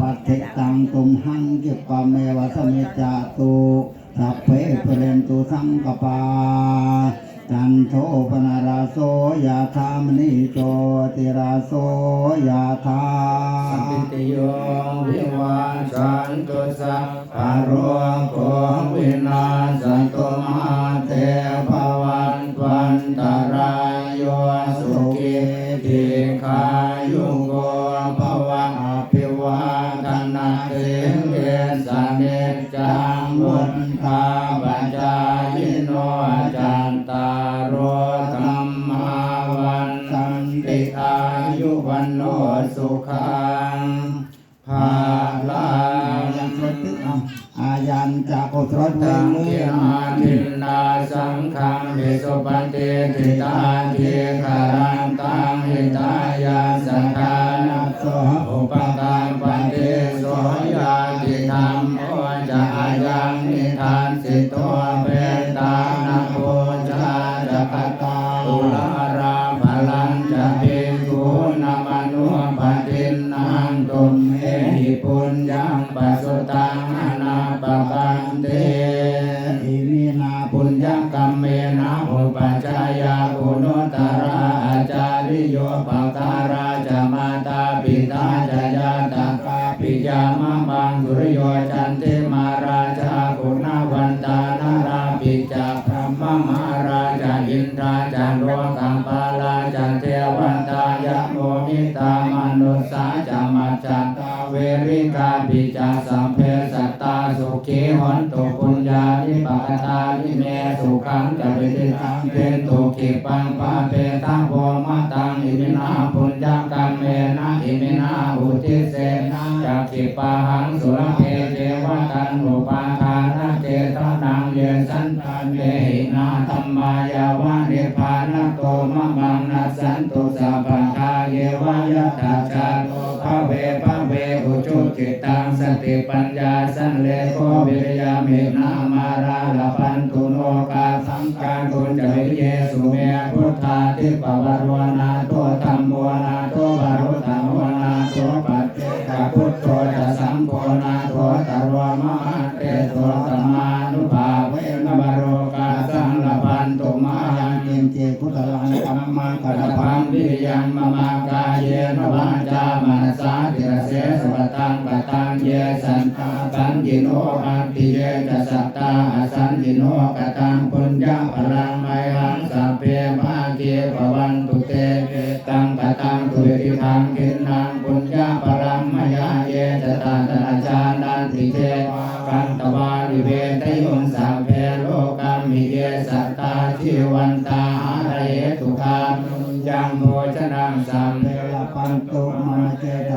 ปัจเจตังตุมหังกิปะเมวะสเมจาตุสัพเพเปเรนตุสังกปาจันโทปนาราโสยาธามณิโชติราโสยาธาสัพพิติโยวิวัชชันตุสัพพะโรโควินาศตุมาเตภวันตวันตรายโยสุ วุฒาปัจจายโนจันตารโรธรรมาวันสันติอายุวันโนสุขังภาลายังรถตึกอายันจากโอทรถเตังเกีเลื่อมาทินนาสังฆังเิสุปฏิทิตาเทีคา มานุปฏินังตุมเอหิปุญญังปัสสุตังอนาปปันเตอิมินาปุญญกรรมเมนะอุปัชฌายากุณตตราอาจาริโยปังการาจามาตาปิตาจายาตากาปิยามะบังสุริโยจันเทมาราชากุณวันตานาราปิจาพระมมาราชาอินทราจันโรกัมปา นุสาจามัจจันตาเวริกาปิจาสัมเพสัตตาสุขีหันตุปุญญานิปกตานิเมสุขังจะวิติตังเป็นตุกิปังปะเปตังโวมะตังอิมินาปุญญกรรมเมนะอิมินาอุทิเสนะจักขิปะหังสุรเพเจวะตันุปาทานะเจตนังเยสันตานเมหินาธรรมายาวะนิพพานโตมะมัง ตาชาโตภะเวภะเวอุจุจิตังสติปัญญาสันเลโกวิริยามินามาราลพันตุโนกาสังการตุนจะวิเยสุเมพุทธาทิปวารวนาโตธรรมวนาโตบารุธรรมวนาโตปัจเจกพุทโธจะสัมโนาโตตรวมะเตโตตมานุภาเวนบารกาสังลพันตุมาอายัยังเกณฑ์เจกุตลังกัมมังกัลปังวิริยังมมา สาติระเสสวัตังกตังเยสันตาสันติโนอาติเยจะสัตตาอสันติโนกตังปุญญาพลังไมหังสัพเพมาเกปวันตุเตตังกตังตุเวทิทังกินนังปุญญาพลังมยาเยจตาตนาจานันติเตกันตวาริเวทยุนสัพเพโลกัมมิเยสัตตาชีวันตาหาระเยตุคามยังโภชนังสัมเทวปันตุมา เจต